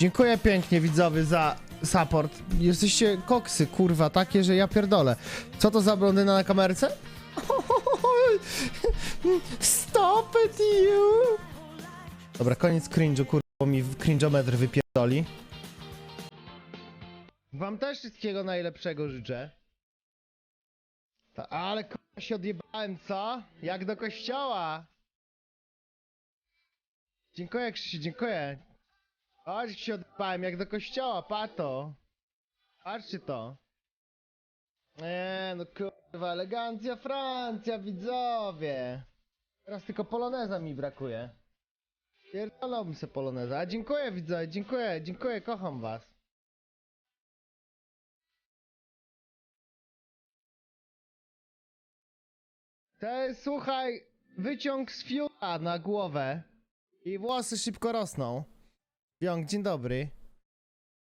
Dziękuję pięknie widzowie za support. Jesteście koksy, kurwa, takie, że ja pierdolę. Co to za blondyna na kamerce? Stop it you! Dobra, koniec cringe'u, kurwa, bo mi cringeometr wypierdoli. Wam też wszystkiego najlepszego życzę. Ta, ale kurwa się odjebałem, co? Jak do kościoła! Dziękuję Krzysiu, dziękuję. Chodź się odpałem jak do kościoła, pato. Patrzcie to. Eee, no kurwa, elegancja Francja, widzowie. Teraz tylko poloneza mi brakuje. Pierdolą se poloneza. A dziękuję widzowie, dziękuję, dziękuję, kocham was. To jest, słuchaj, wyciąg z fiuta na głowę. I włosy szybko rosną. Wiąg, dzień dobry.